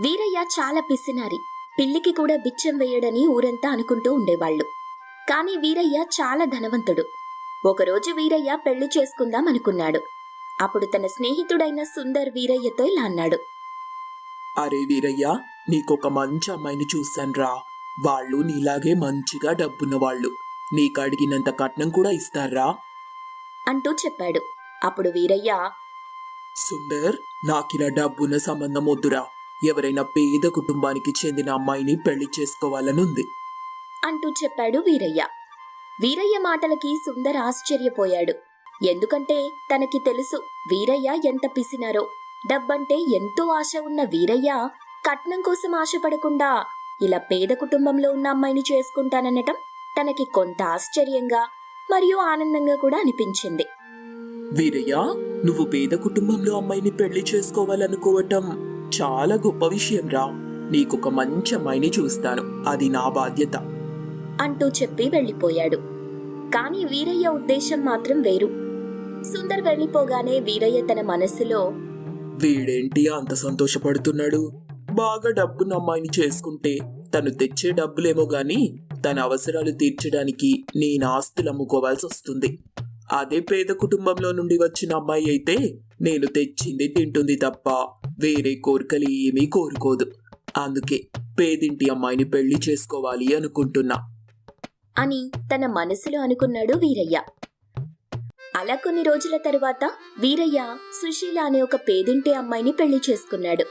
వీరయ్య చాలా పిసినారి. పిల్లికి కూడా బిచ్చం వేయడని ఊరంతా అనుకుంటూ ఉండేవాళ్ళు. కాని వీరయ్య చాలా ధనవంతుడు. ఒకరోజు వీరయ్య పెళ్ళి చేసుకుందాం అనుకున్నాడు. అప్పుడు తన స్నేహితుడైన సుందర్ వీరయ్యతో ఇలా అన్నాడు. అరే వీరయ్య నీకొక మంచి అమ్మాయిని చూశాన్రా వాళ్ళు నీలాగే మంచిగా డబ్బున్న వాళ్ళు నీకు అడిగినంత కట్నం కూడా ఇస్తారా? అంటూ చెప్పాడు. అప్పుడు వీరయ్య సుందర్ నాకిలా డబ్బున్న సంబంధం వద్దురా. ఎవరైనా పేద కుటుంబానికి చెందిన అమ్మాయిని పెళ్ళి చేసుకోవాలనుంది. అంటూ చెప్పాడు వీరయ్య. వీరయ్య మాటలకి సుందర్ ఆశ్చర్యపోయాడు. ఎందుకంటే తనకి తెలుసు వీరయ్య ఎంత పిసినారో. డబ్బంటే ఎంతో ఆశ ఉన్న వీరయ్య కట్నం కోసం ఆశపడకుండా ఇలా పేద కుటుంబంలో ఉన్న అమ్మాయిని చేసుకుంటాననటం తనకి కొంత ఆశ్చర్యంగా మరియు ఆనందంగా కూడా అనిపించింది. వీరయ్య నువ్వు పేద కుటుంబంలో అమ్మాయిని పెళ్ళి చేసుకోవాలనుకోవటం చాలా గొప్ప విషయం రా. నీకొక మంచి అమ్మాయిని చూస్తాను. అది నా బాధ్యత. అంటూ చెప్పి వెళ్ళిపోయాడు. కాని వీరయ్య ఉద్దేశం మాత్రం వేరు. సుందర్ వెళ్ళిపోగానే వీరయ్య తన మనస్సులో వీడేంటి అంత సంతోషపడుతున్నాడు? బాగా డబ్బున్న అమ్మాయిని చేసుకుంటే తను తెచ్చే డబ్బులేమో గాని తన అవసరాలు తీర్చడానికి నేను ఆస్తులు అమ్ముకోవాల్సి వస్తుంది. అదే పేద కుటుంబంలో నుండి వచ్చిన అమ్మాయి అయితే నేను తెచ్చింది తింటుంది తప్ప వేరే కోరికలు ఏమీ కోరుకోదు. అందుకే పేదింటి అమ్మాయిని పెళ్ళి చేసుకోవాలి అనుకుంటున్నా. అని తన మనసులో అనుకున్నాడు వీరయ్య. అలా కొన్ని రోజుల తరువాత వీరయ్య సుశీల అనే ఒక పేదింటి అమ్మాయిని పెళ్ళి చేసుకున్నాడు.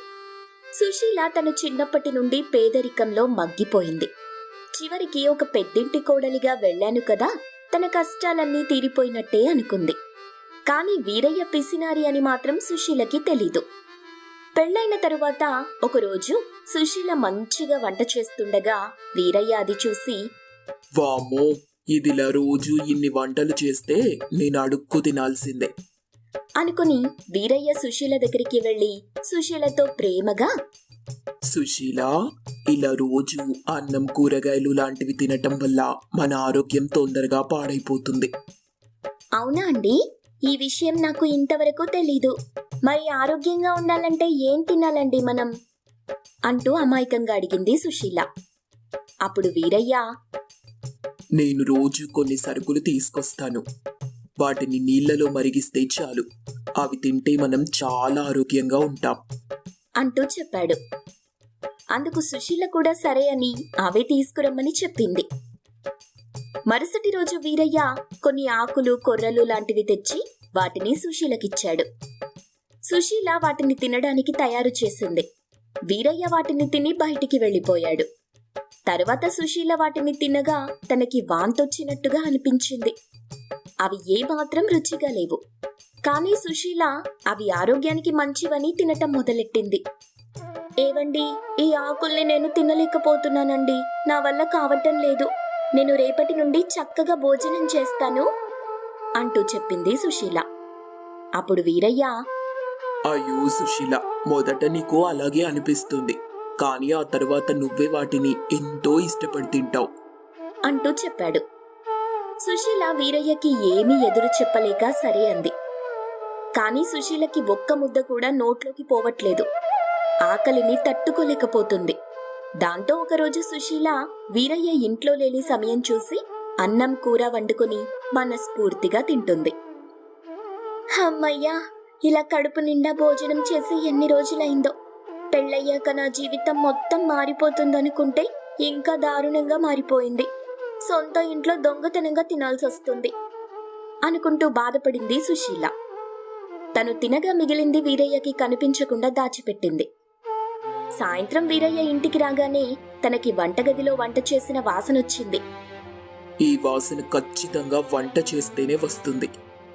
సుశీల తన చిన్నప్పటి నుండి పేదరికంలో మగ్గిపోయింది. చివరికి ఒక పెద్దింటి కోడలిగా వెళ్ళాను కదా తన కష్టాలన్నీ తీరిపోయినట్టే అనుకుంది. కాని వీరయ్య పిసినారి అని మాత్రం సుశీలకి తెలీదు. పెళ్ళైన తరువాత ఒకరోజు సుశీల మంచిగా వంట చేస్తుండగా వీరయ్య అది చూసి వామ్మో ఇదిలా రోజు ఇన్ని వంటలు చేస్తే నేను అడుక్కు తినాల్సిందే. అనుకుని వీరయ్య సుశీల దగ్గరికి వెళ్ళి సుశీలతో ప్రేమగా సుశీల ఇలా రోజు అన్నం కూరగాయలు లాంటివి తినటం వల్ల మన ఆరోగ్యం తొందరగా పాడైపోతుంది. అవునా అండి? ఈ విషయం నాకు ఇంతవరకు తెలీదు. మరి ఆరోగ్యంగా ఉండాలంటే ఏం తినాలండి మనం? అంటూ అమాయకంగా అడిగింది సుశీల. అప్పుడు వీరయ్య నేను రోజు కొన్ని సరుకులు తీసుకొస్తాను. వాటిని నీళ్ళలో మరిగిస్తే చాలు. అవి తింటే మనం చాలా ఆరోగ్యంగా ఉంటాం. అంటూ చెప్పాడు. అందుకు సుశీల కూడా సరే అని అవే తీసుకురమ్మని చెప్పింది. మరుసటి రోజు వీరయ్య కొన్ని ఆకులు కొర్రలు లాంటివి తెచ్చి వాటిని సుశీలకిచ్చాడు. సుశీల వాటిని తినడానికి తయారు చేసింది. వీరయ్య వాటిని తిని బయటికి వెళ్ళిపోయాడు. తర్వాత సుశీల వాటిని తినగా తనకి వాంతొచ్చినట్టుగా అనిపించింది. అవి ఏమాత్రం రుచిగా లేవు. కానీ సుశీల అవి ఆరోగ్యానికి మంచివని తినటం మొదలెట్టింది. ఏవండి ఈ ఆకుల్ని నేను తినలేకపోతున్నానండి. నా వల్ల కావటం లేదు. నేను రేపటి నుండి చక్కగా భోజనం చేస్తాను అంటూ చెప్పింది సుశీల. అప్పుడు వీరయ్య అయ్యో సుశీల మొదట నీకు అలాగే అనిపిస్తుంది. కానీ ఆ తర్వాత నువ్వే వాటిని ఎంతో ఇష్టపడి తింటావు. అంటూ చెప్పాడు. సుశీల వీరయ్యకి ఏమీ ఎదురు చెప్పలేక సరే అంది. కానీ సుశీలకి ఒక్క ముద్ద కూడా నోట్లోకి పోవట్లేదు. ఆకలిని తట్టుకోలేకపోతుంది. దాంతో ఒకరోజు సుశీల వీరయ్య ఇంట్లో లేని సమయం చూసి అన్నం కూర వండుకొని మనస్ఫూర్తిగా తింటుంది. అమ్మయ్యా ఇలా కడుపు నిండా భోజనం చేసి ఎన్ని రోజులైందో. పెళ్ళయ్యాక నా జీవితం మొత్తం మారిపోతుందనుకుంటే ఇంకా దారుణంగా మారిపోయింది. సొంత ఇంట్లో దొంగతనంగా తినాల్సి వస్తుంది అనుకుంటూ బాధపడింది సుశీల. తను తినగా మిగిలింది వీరయ్యకి కనిపించకుండా దాచిపెట్టింది. సాయంత్రం వీరయ్య ఇంటికి రాగానే తనకి వంటగదిలో వంట చేసిన వాసనొచ్చింది. ఈ వాసన ఖచ్చితంగా వంట చేస్తేనే వస్తుంది.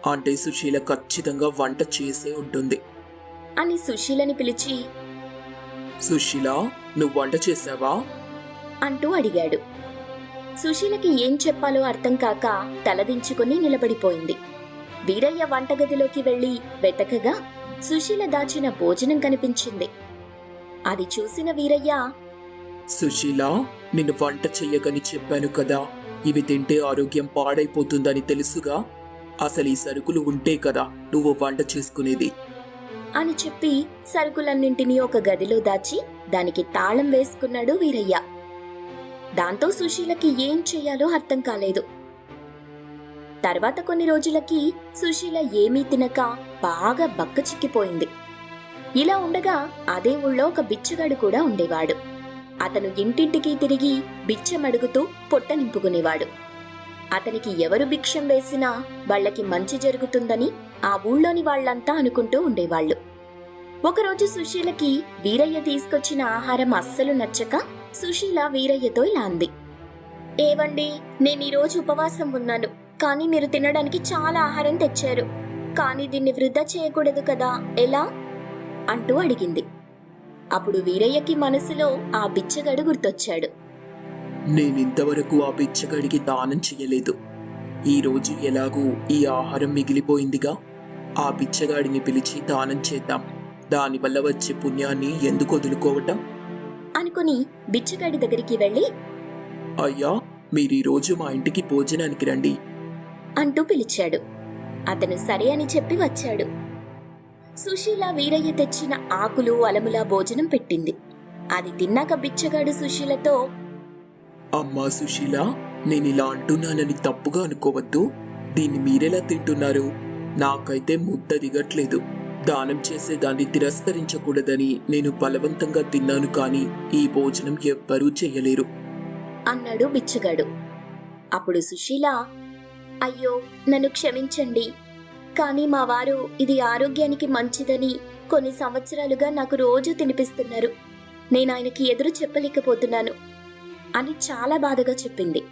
అంటే సుశీల ఖచ్చితంగా వంట చేసే ఉంటుంది. అని సుశీలని పిలిచి సుశీల నువ్వు వంట చేసావా? అంటూ అడిగాడు. సుశీలకి ఏం చెప్పాలో అర్థం కాక తలదించుకుని నిలబడిపోయింది. వీరయ్య వంటగదిలోకి వెళ్ళి వెతకగా సుశీల దాచిన భోజనం కనిపించింది. అది చూసిన వీరయ్య సుశీల నిన్ను వంట చెయ్యకని చెప్పాను కదా. ఇవి తింటే ఆరోగ్యం పాడైపోతుందని తెలుసుగా? అసలు ఈ సరుకులు ఉంటే కదా నువ్వు వంట చేసుకునేది. అని చెప్పి సరుకులన్నింటినీ ఒక గదిలో దాచి దానికి తాళం వేసుకున్నాడు వీరయ్య. దాంతో సుశీలకి ఏం చెయ్యాలో అర్థం కాలేదు. తర్వాత కొన్ని రోజులకి సుశీల ఏమీ తినక బాగా బక్క చిక్కిపోయింది. ఇలా ఉండగా అదే ఊళ్ళో ఒక బిచ్చగాడు కూడా ఉండేవాడు. అతను ఇంటింటికి తిరిగి బిచ్చమడుగుతూ పొట్ట నింపుకునేవాడు. అతనికి ఎవరు భిక్షం వేసినా వాళ్ళకి మంచి జరుగుతుందని ఆ ఊళ్ళోని వాళ్ళంతా అనుకుంటూ ఉండేవాళ్ళు. ఒకరోజు సుశీలకి వీరయ్య తీసుకొచ్చిన ఆహారం అస్సలు నచ్చక సుశీల వీరయ్యతో ఇలా అంది. ఏవండి నేను ఈరోజు ఉపవాసం ఉన్నాను. కానీ మీరు తినడానికి చాలా ఆహారం తెచ్చారు. కానీ దీన్ని వృధా చేయకూడదు కదా ఎలా అంటూ అడిగింది. అప్పుడు వీరయ్యకి మనసులో ఆ బిచ్చగాడు గుర్తొచ్చాడు. నేనింతవరకు ఆ బిచ్చగాడికి దానం చెయ్యలేదు. ఈ రోజు ఎలాగూ ఈ ఆహారం మిగిలిపోయిందిగా? ఆ బిచ్చగాడిని పిలిచి దానం చేద్దాం. దానివల్ల వచ్చే పుణ్యాన్ని ఎందుకు వదులుకోవటం? అనుకుని బిచ్చగాడి దగ్గరికి వెళ్ళి అయ్యా మీరు ఈ రోజు మా ఇంటికి భోజనానికి రండి. అంటూ పిలిచాడు. అతను సరే అని చెప్పి వచ్చాడు. సుశీల వీరయ్య తెచ్చిన ఆకులు అలములా భోజనం పెట్టింది. అది తిన్నాక బిచ్చగాడు సుశీలతో అమ్మా సుశీల నేను ఇలా అంటున్నానని తప్పుగా అనుకోవద్దు. దీన్ని మీరెలా తింటున్నారు? నాకైతే ముద్ద దిగట్లేదు. దానం చేసే దాన్ని తిరస్కరించకూడదని నేను బలవంతంగా తిన్నాను కానీ ఈ భోజనం ఎవ్వరూ చేయలేరు. అన్నాడు బిచ్చగాడు. అప్పుడు సుశీల అయ్యో నన్ను క్షమించండి. కానీ మా వారు ఇది ఆరోగ్యానికి మంచిదని కొన్ని సంవత్సరాలుగా నాకు రోజు తినిపిస్తున్నారు. నేను ఆయనకి ఎదురు చెప్పలేకపోతున్నాను. అని చాలా బాధగా చెప్పింది.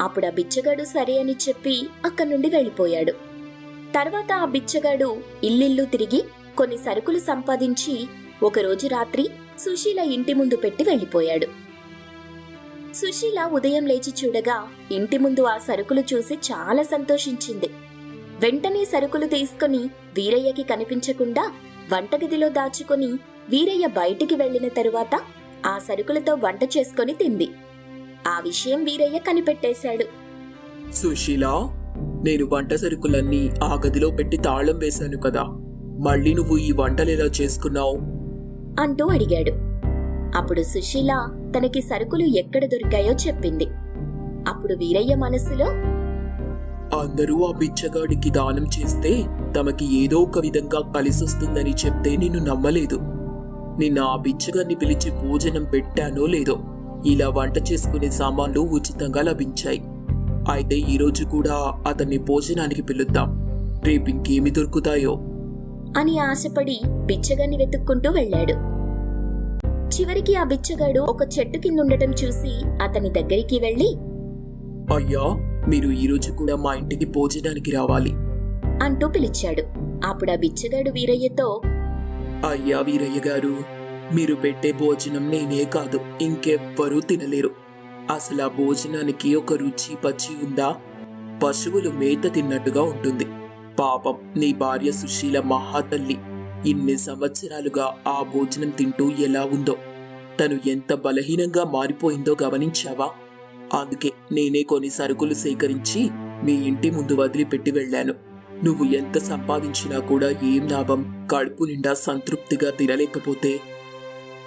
అప్పుడు ఆ బిచ్చగాడు సరే అని చెప్పి అక్కడి నుండి వెళ్ళిపోయాడు. తర్వాత ఆ బిచ్చగాడు ఇల్లిల్లు తిరిగి కొన్ని సరుకులు సంపాదించి ఒకరోజు రాత్రి సుశీల ఇంటి ముందు పెట్టి వెళ్ళిపోయాడు. సుశీల ఉదయం లేచి చూడగా ఇంటి ముందు ఆ సరుకులు చూసి చాలా సంతోషించింది. వెంటనే సరుకులు తీసుకుని వీరయ్యకి కనిపించకుండా వంటగదిలో దాచుకొని వీరయ్య బయటికి వెళ్ళిన తరువాత ఆ సరుకులతో వంట చేసుకొని తింది. ఆ విషయం వీరయ్య కనిపెట్టేశాడు. సుశీల నేను వంట సరుకులన్నీ ఆ గదిలో పెట్టి తాళం వేశాను కదా. మళ్ళీ నువ్వు ఈ వంటలు ఎలా చేసుకున్నావు? అంటూ అడిగాడు. అప్పుడు సుశీల తనకి సరుకులు ఎక్కడ దొరికాయో చెప్పింది. అప్పుడు వీరయ్య మనసులో అందరూ ఆ బిచ్చగాడికి దానం చేస్తే తమకి ఏదో ఒక విధంగా కలిసొస్తుందని చెప్తే నిన్ను నమ్మలేదు. నిన్న ఆ బిచ్చగాన్ని పిలిచి భోజనం పెట్టానో లేదో. ఇలా వంట చేసుకునే సామాన్లు ఉచితంగా లభించాయి. అయితే ఈరోజు కూడా అతన్ని భోజనానికి పిలుద్దాం. రేపు ఇంకేమి దొరుకుతాయో? అని ఆశపడి బిచ్చగాన్ని వెతుక్కుంటూ వెళ్ళాడు. చివరికి ఆ బిచ్చగాడు ఒక చెట్టు కింద ఉండటం చూసి అతని దగ్గరికి వెళ్ళి అయ్యా మీరు ఈరోజు కూడా మా ఇంటికి భోజనానికి రావాలి. అంటూ పిలిచాడు. అప్పుడు ఆ బిచ్చగాడు వీరయ్యతో అయ్యా వీరయ్య గారు మీరు పెట్టే భోజనం నేనే కాదు ఇంకెవ్వరూ తినలేరు. అసలు ఆ భోజనానికి ఒక రుచి పచ్చి ఉందా? పశువులు మేత తిన్నట్టుగా ఉంటుంది. పాపం నీ భార్య సుశీల మహాతల్లి ఇన్ని సంవత్సరాలుగా ఆ భోజనం తింటూ ఎలా ఉందో. తను ఎంత బలహీనంగా మారిపోయిందో గమనించావా? అందుకే నేనే కొన్ని సరుకులు సేకరించి మీ ఇంటి ముందు వదిలిపెట్టి వెళ్ళాను. నువ్వు ఎంత సంపాదించినా కూడా ఏం లాభం? కడుపు నిండా సంతృప్తిగా తినలేకపోతే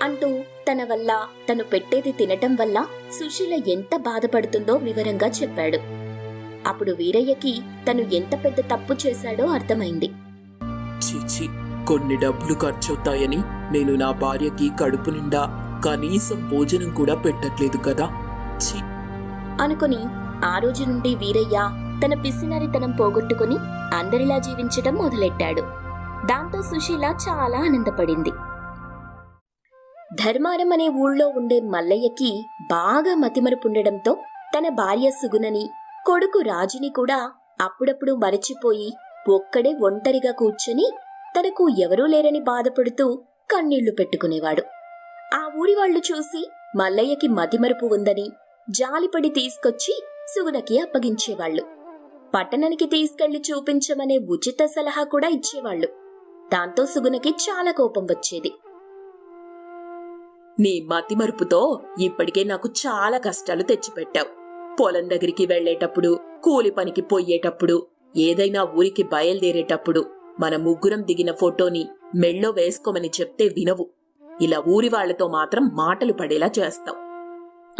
అంటూ తన వల్ల తను పెట్టేది తినటం వల్ల సుశీల ఎంత బాధపడుతుందో వివరంగా చెప్పాడు. అప్పుడు వీరయ్యకి తను ఎంత పెద్ద తప్పు చేశాడో అర్థమైంది. చీచి కొన్ని డబ్బులు ఖర్చవుతాయని నేను నా భార్యకి కడుపు నిండా కనీసం భోజనం కూడా పెట్టట్లేదు కదా. ఛీ అనుకుని ఆ రోజు నుండి వీరయ్య తన పిసినరితనం పోగొట్టుకుని అందరిలా జీవించటం మొదలెట్టాడు. దాంతో సుశీల చాలా ఆనందపడింది. ధర్మారం అనే ఊళ్ళో ఉండే మల్లయ్యకి బాగా మతిమరుపుండడంతో తన భార్య సుగుణని కొడుకు రాజుని కూడా అప్పుడప్పుడు మరచిపోయి ఒక్కడే ఒంటరిగా కూర్చొని తనకు ఎవరూ లేరని బాధపడుతూ కన్నీళ్ళు పెట్టుకునేవాడు. ఆ ఊరి వాళ్ళు చూసి మల్లయ్యకి మతిమరుపు ఉందని జాలిపడి తీసుకొచ్చి సుగుణకి అప్పగించేవాళ్ళు. పట్టణానికి తీసుకెళ్ళి చూపించమనే ఉచిత సలహా కూడా ఇచ్చేవాళ్ళు. దాంతో సుగుణకి చాలా కోపం వచ్చేది. నీ మతిమరుపుతో ఇప్పటికే నాకు చాలా కష్టాలు తెచ్చిపెట్టావు. పొలం దగ్గరికి వెళ్ళేటప్పుడు కూలి పనికి పోయేటప్పుడు ఏదైనా ఊరికి బయలుదేరేటప్పుడు మన ముగ్గురం దిగిన ఫోటోని మెళ్ళో వేసుకోమని చెప్తే వినవు. ఇలా ఊరి వాళ్ళతో మాత్రం మాటలు పడేలా చేస్తావు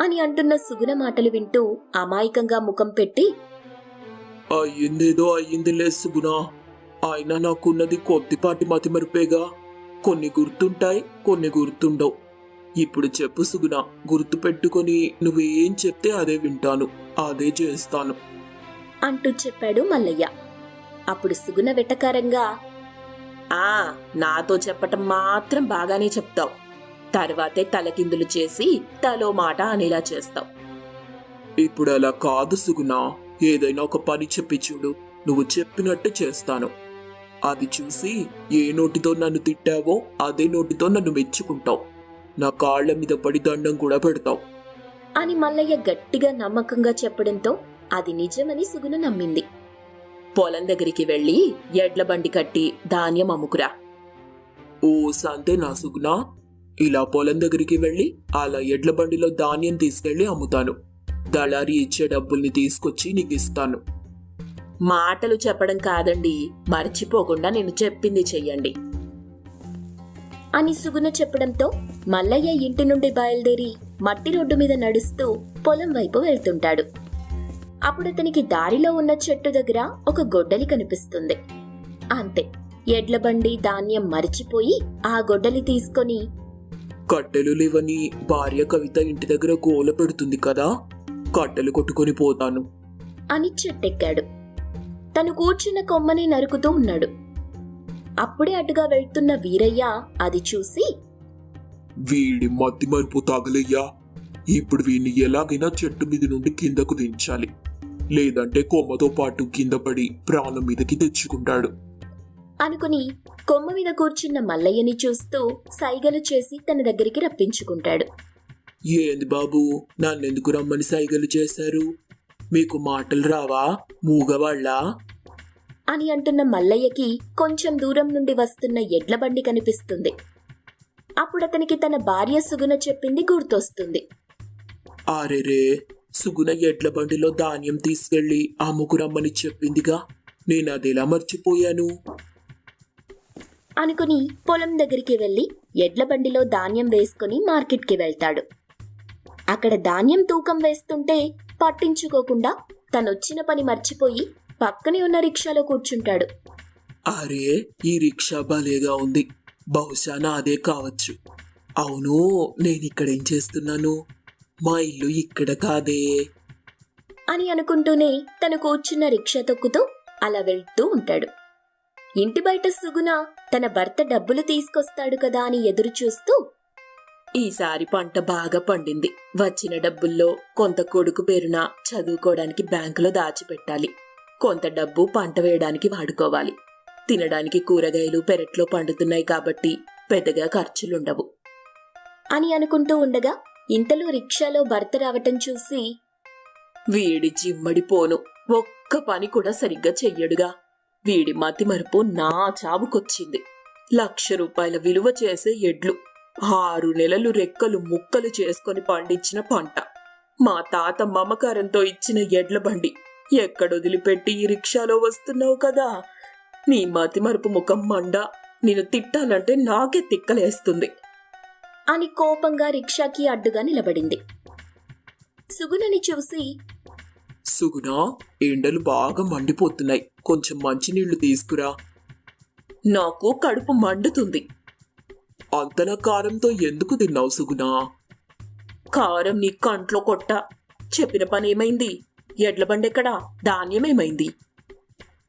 అని అంటున్న సుగుణ మాటలు వింటూ అమాయకంగా ముఖం పెట్టి అయ్యిందేదో అయ్యిందిలే సుగుణ. అయినా నాకున్నది కొద్దిపాటి మతిమరుపేగా. కొన్ని గుర్తుంటాయి కొన్ని గుర్తుండవు. ఇప్పుడు చెప్పు సుగుణ గుర్తు పెట్టుకొని నువ్వేం చెప్తే అదే వింటాను అదే చేస్తాను. అంటూ చెప్పాడు మల్లయ్య. అప్పుడు సుగుణ వెటకారంగా ఆ నాతో చెప్పటం మాత్రం బాగానే చెప్తావు. తర్వాతే తలకిందులు చేసి తలో మాట అనేలా చేస్తావు. ఇప్పుడు అలా కాదు సుగుణ ఏదైనా ఒక పని చెప్పి చూడు నువ్వు చెప్పినట్టు చేస్తాను. అది చూసి ఏ నోటితో నన్ను తిట్టావో అదే నోటితో నన్ను మెచ్చుకుంటావు. నా కాళ్ళ మీద పడి దండం కూడా పెడతావు. అని మల్లయ్య గట్టిగా నమ్మకంగా చెప్పడంతో అది నిజమని సుగుణ నమ్మింది. పొలం దగ్గరికి వెళ్ళి ఎడ్ల బండి కట్టి ధాన్యం అమ్ముకురా. ఓ సంతే నా సుగుణ. ఇలా పొలం దగ్గరికి వెళ్ళి అలా ఎడ్ల బండిలో ధాన్యం తీసుకెళ్ళి అమ్ముతాను. దళారి ఇచ్చే డబ్బుల్ని తీసుకొచ్చి నీకు ఇస్తాను. మాటలు చెప్పడం కాదండి మర్చిపోకుండా నేను చెప్పింది చెయ్యండి. అని సుగుణ చెప్పడంతో మల్లయ్య ఇంటి నుండి బయలుదేరి మట్టి రోడ్డు మీద నడుస్తూ పొలం వైపు వెళ్తుంటాడు. అప్పుడు అతనికి దారిలో ఉన్న చెట్టు దగ్గర ఒక గొడ్డలి కనిపిస్తుంది. అంతే ఎడ్ల బండి ధాన్యం మరిచిపోయి ఆ గొడ్డలి తీసుకొని కట్టెలు లేవని భార్య కవిత ఇంటి దగ్గర గోల పెడుతుంది కదా కట్టెలు కొట్టుకొని పోతాను. అని చెట్టెక్కాడు. తను కూర్చున్న కొమ్మని నరుకుతూ ఉన్నాడు. అప్పుడే అటుగా వెళ్తున్న వీరయ్య అది చూసి వీడి మతి మరుపు తగలయ్యా. ఇప్పుడు వీడిని ఎలాగైనా చెట్టు మీద నుండి కిందకు దించాలి. లేదంటే కొమ్మతో పాటు కింద పడి ప్రాణం మీదకి తెచ్చుకుంటాడు. అనుకుని కొమ్మ మీద కూర్చున్న మల్లయ్యని చూస్తూ సైగలు చేసి తన దగ్గరికి రప్పించుకుంటాడు. ఏంది బాబు నన్నెందుకు రమ్మని సైగలు చేశారు? మీకు మాటలు రావా? మూగవాళ్ళా? అని అంటున్న మల్లయ్యకి కొంచెం దూరం నుండి వస్తున్న ఎడ్ల బండి కనిపిస్తుంది. అప్పుడు అతనికి తన భార్య సుగుణ చెప్పింది గుర్తొస్తుంది. ఆరెరే సుగుణ ఎడ్ల బండిలో ధాన్యం తీసుకెళ్ళి అమ్ముకురమ్మని చెప్పిందిగా? నేను అదెలా మర్చిపోయాను? అనుకుని పొలం దగ్గరికి వెళ్ళి ఎడ్ల బండిలో ధాన్యం వేసుకుని మార్కెట్కి వెళ్తాడు. అక్కడ ధాన్యం తూకం వేస్తుంటే పట్టించుకోకుండా తనొచ్చిన పని మర్చిపోయి పక్కనే ఉన్న రిక్షాలో కూర్చుంటాడు. అరే ఈ రిక్షా భలేగా ఉంది. బహుశా నాదే కావచ్చు. అవును నేను ఇక్కడేం చేస్తున్నాను? మా ఇల్లు ఇక్కడ కాదే. అని అనుకుంటూనే తను కూర్చున్న రిక్షా తొక్కుతూ అలా వెళ్తూ ఉంటాడు. ఇంటి బయట సుగుణ తన భర్త డబ్బులు తీసుకొస్తాడు కదా అని ఎదురు చూస్తూ ఈసారి పంట బాగా పండింది. వచ్చిన డబ్బుల్లో కొంత కొడుకు పేరున చదువుకోవడానికి బ్యాంకులో దాచిపెట్టాలి. కొంత డబ్బు పంట వేయడానికి వాడుకోవాలి. తినడానికి కూరగాయలు పెరట్లో పండుతున్నాయి కాబట్టి పెద్దగా ఖర్చులుండవు. అని అనుకుంటూ ఉండగా ఇంతలో రిక్షాలో భర్త రావటం చూసి వీడి జిమ్మడి పోను. ఒక్క పని కూడా సరిగ్గా చెయ్యడుగా. వీడి మతి మరుపు నా చావుకొచ్చింది. లక్ష రూపాయల విలువ చేసే ఎడ్లు ఆరు నెలలు రెక్కలు ముక్కలు చేసుకొని పండించిన పంట. మా తాత మమకారంతో ఇచ్చిన ఎడ్ల బండి ఎక్కడొదిలిపెట్టి ఈ రిక్షాలో వస్తున్నావు కదా? నీ మతి మరుపు ముఖం మండ నేను తిట్టాలంటే నాకే తిక్కలేస్తుంది. అని కోపంగా రిక్షాకి అడ్డుగా నిలబడింది. సుగుణని చూసి సుగుణ ఎండలు బాగా మండిపోతున్నాయి. కొంచెం మంచినీళ్ళు తీసుకురా. నాకు కడుపు మండుతుంది. అంతలా కారంతో ఎందుకు తిన్నావు సుగుణ? కారం నీ కంట్లో కొట్ట. చెప్పిన పని ఏమైంది? ఎడ్ల బండెక్కడా? ధాన్యమేమైంది?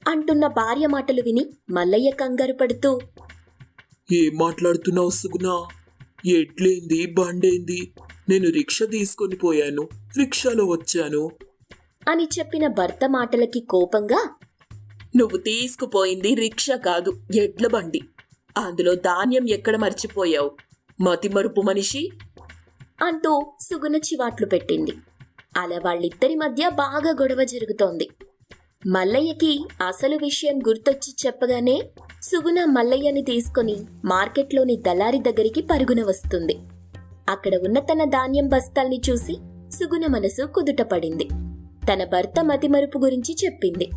అంటున్న భార్య మాటలు విని మల్లయ్య కంగారు పడుతూ ఏం మాట్లాడుతున్నావు సుగుణ? ఎడ్లేంది బండేంది? నేను రిక్షా తీసుకొని పోయాను రిక్షాలో వచ్చాను. అని చెప్పిన భర్త మాటలకి కోపంగా నువ్వు తీసుకుపోయింది రిక్షా కాదు ఎడ్ల బండి. అందులో ధాన్యం ఎక్కడ మర్చిపోయావు? మతి మరుపు మనిషి? అంటూ సుగుణ చివాట్లు పెట్టింది. అలా వాళ్ళిద్దరి మధ్య బాగా గొడవ జరుగుతోంది. మల్లయ్యకి అసలు విషయం గుర్తొచ్చి చెప్పగానే సుగుణ మల్లయ్యని తీసుకొని మార్కెట్లోని దళారి దగ్గరికి పరుగున వస్తుంది. అక్కడ ఉన్న తన ధాన్యం బస్తాల్ని చూసి సుగుణ మనసు కుదుటపడింది. తన భర్త మతిమరుపు గురించి చెప్పింది.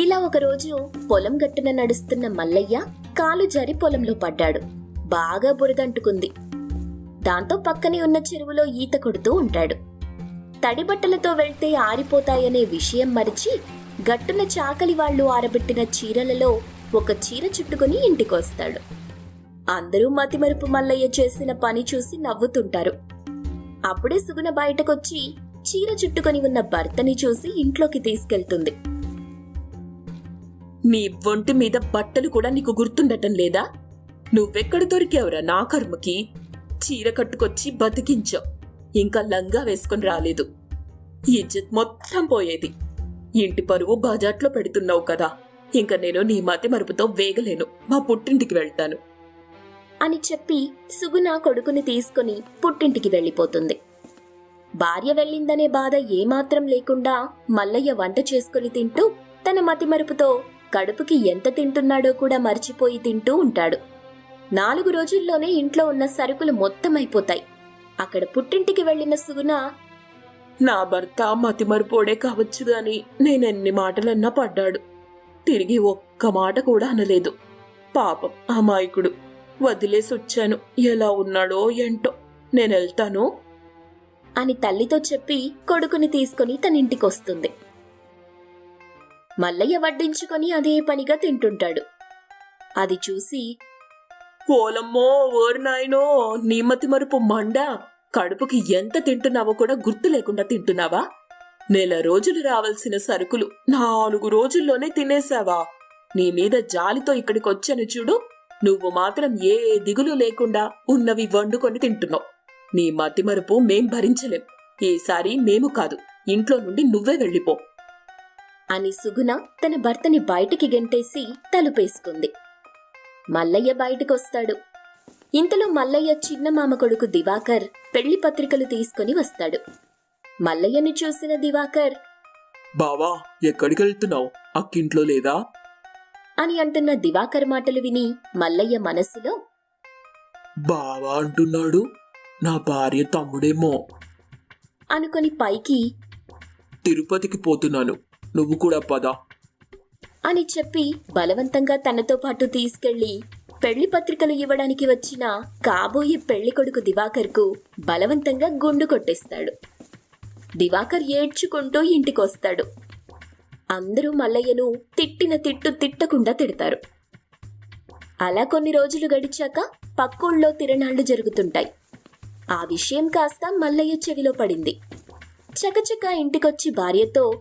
ఇలా ఒకరోజు పొలం గట్టున నడుస్తున్న మల్లయ్య కాలు జారి పొలంలో పడ్డాడు. బాగా బురదంటుకుంది. దాంతో పక్కనే ఉన్న చెరువులో ఈత కొడుతూ ఉంటాడు. తడి బట్టలతో వెళ్తే ఆరిపోతాయనే విషయం మరిచి గట్టున చాకలి వాళ్ళు ఆరబెట్టిన చీరలలో ఒక చీర చుట్టుకుని ఇంటికొస్తాడు. అందరూ మతిమరుపు మల్లయ్య చేసిన పని చూసి నవ్వుతుంటారు. అప్పుడే సుగుణ బయటకొచ్చి చీర చుట్టుకొని ఉన్న భర్తని చూసి ఇంట్లోకి తీసుకెళ్తుంది. నీ ఒంటి మీద బట్టలు కూడా నీకు గుర్తుండటం లేదా? నువ్వెక్కడ దొరికావురా నా కర్మకి? చీర కట్టుకొచ్చి బతికించావు ఇంకా లంగా వేసుకొని రాలేదు. ఇజ్జత్ మొత్తం పోయేది. ఇంటి పరువు బజాట్లో పెడుతున్నావు కదా. ఇంకా నేను నీ మతి మరుపుతో వేగలేను. మా పుట్టింటికి వెళ్తాను. అని చెప్పి సుగుణ కొడుకుని తీసుకుని పుట్టింటికి వెళ్ళిపోతుంది. భార్య వెళ్ళిందనే బాధ ఏమాత్రం లేకుండా మల్లయ్య వంట చేసుకుని తింటూ తన మతిమరుపుతో కడుపుకి ఎంత తింటున్నాడో కూడా మర్చిపోయి తింటూ ఉంటాడు. నాలుగు రోజుల్లోనే ఇంట్లో ఉన్న సరుకులు మొత్తం అయిపోతాయి అక్కడ పుట్టింటికి వెళ్ళిన సుగుణ నా భర్త మతి మరుపోడే కావచ్చు గాని నేనెన్ని మాటలన్నా పడ్డాడు. తిరిగి ఒక్క మాట కూడా అనలేదు. పాపం అమాయకుడు. వదిలేసి వచ్చాను. ఎలా ఉన్నాడో ఏంటో. నేను వెళ్తాను? అని తల్లితో చెప్పి కొడుకుని తీసుకుని తన ఇంటికొస్తుంది. మల్లయ్య వడ్డించుకొని అదే పనిగా తింటుంటాడు. అది చూసి ఓలమ్మో ఓరు నాయనో నీ మతి మరుపు మండ? కడుపుకి ఎంత తింటున్నావో కూడా గుర్తు లేకుండా తింటున్నావా? నెల రోజులు రావాల్సిన సరుకులు నాలుగు రోజుల్లోనే తినేసావా? నీ మీద జాలితో ఇక్కడికి వచ్చాను చూడు. నువ్వు మాత్రం ఏ దిగులు లేకుండా ఉన్నవి వండుకొని తింటున్నావు. నీ మతి మరుపు మేం భరించలేం. ఈసారి మేము కాదు ఇంట్లో నుండి నువ్వే వెళ్ళిపో. అని సుగుణ తన భర్తని బయటికి గెంటేసి తలుపేసుకుంది. మల్లయ్య బయటకొస్తాడు. ఇంతలో మల్లయ్య చిన్న మామ కొడుకు దివాకర్ పెళ్ళి పత్రికలు తీసుకుని వస్తాడు. మల్లయ్యను చూసిన దివాకర్ బావా ఎక్కడికి వెళ్తున్నావు? అక్కింట్లో లేదా? అని అంటున్న దివాకర్ మాటలు విని మల్లయ్య మనస్సులో బావా అంటున్నాడు నా భార్య తమ్ముడేమో. అనుకొని పైకి తిరుపతికి పోతున్నాను. నువ్వు కూడా పద. అని చెప్పి బలవంతంగా తనతో పాటు తీసుకెళ్ళి పెళ్ళి పత్రికలు ఇవ్వడానికి వచ్చిన కాబోయే పెళ్ళి కొడుకు దివాకర్కు బలవంతంగా గుండు కొట్టేస్తాడు. దివాకర్ ఏడ్చుకుంటూ ఇంటికొస్తాడు. అందరూ మల్లయ్యను తిట్టిన తిట్టు తిట్టకుండా తిడతారు. అలా కొన్ని రోజులు గడిచాక పక్కూళ్ళో తిరణాళ్ళు జరుగుతుంటాయి. ఆ విషయం కాస్త మల్లయ్య చెవిలో పడింది. చకచక ఇంటికొచ్చి భార్యతో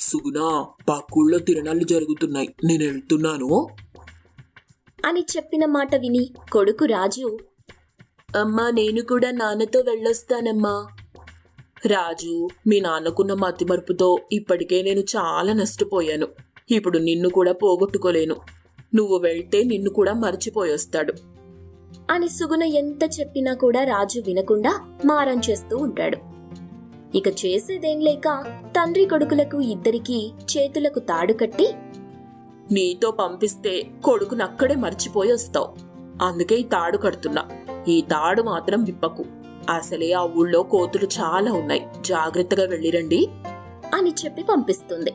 సుగునా పక్కూళ్ళో తిరణాలు జరుగుతున్నాయి. నేను వెళ్తున్నాను. అని చెప్పిన మాట విని కొడుకు రాజు అమ్మా నేను కూడా నాన్నతో వెళ్ళొస్తానమ్మా. రాజు మీ నాన్నకున్న మతి మరుపుతో ఇప్పటికే నేను చాలా నష్టపోయాను. ఇప్పుడు నిన్ను కూడా పోగొట్టుకోలేను. నువ్వు వెళ్తే నిన్ను కూడా మర్చిపోయొస్తాడు. అని సుగుణ ఎంత చెప్పినా కూడా రాజు వినకుండా మారం చేస్తూ ఉంటాడు. ఇక చేసేదేం లేక తండ్రి కొడుకులకు ఇద్దరికి చేతులకు తాడు కట్టి నీతో పంపిస్తే కొడుకునక్కడే మర్చిపోయి వస్తావు. అందుకే ఈ తాడు కడుతున్నా. ఈ తాడు మాత్రం విప్పకు. అసలే ఆ ఊళ్ళో కోతులు చాలా ఉన్నాయి. జాగ్రత్తగా వెళ్ళిరండి. అని చెప్పి పంపిస్తుంది.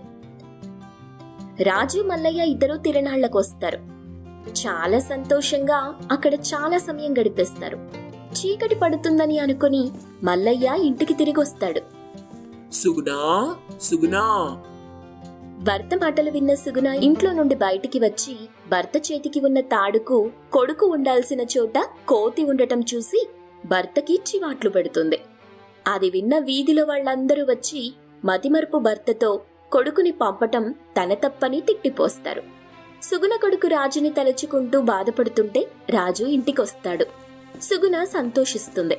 రాజు మల్లయ్య ఇద్దరూ తిరణాళ్ళకు వస్తారు. చాలా సంతోషంగా అక్కడ చాలా సమయం గడిపేస్తారు. చీకటి పడుతుందని అనుకుని మల్లయ్య ఇంటికి తిరిగి వస్తాడు భర్త మాటలు విన్న సుగుణ ఇంట్లో నుండి బయటికి వచ్చి భర్త చేతికి ఉన్న తాడుకు కొడుకు ఉండాల్సిన చోట కోతి ఉండటం చూసి భర్తకి చివాట్లు పెడుతుంది. అది విన్న వీధిలో వాళ్ళందరూ వచ్చి మతిమరుపు భర్తతో కొడుకుని పంపటం తన తప్పని తిట్టిపోస్తారు. సుగుణ కొడుకు రాజుని తలుచుకుంటూ బాధపడుతుంటే రాజు ఇంటికొస్తాడు. సుగుణ సంతోషిస్తుంది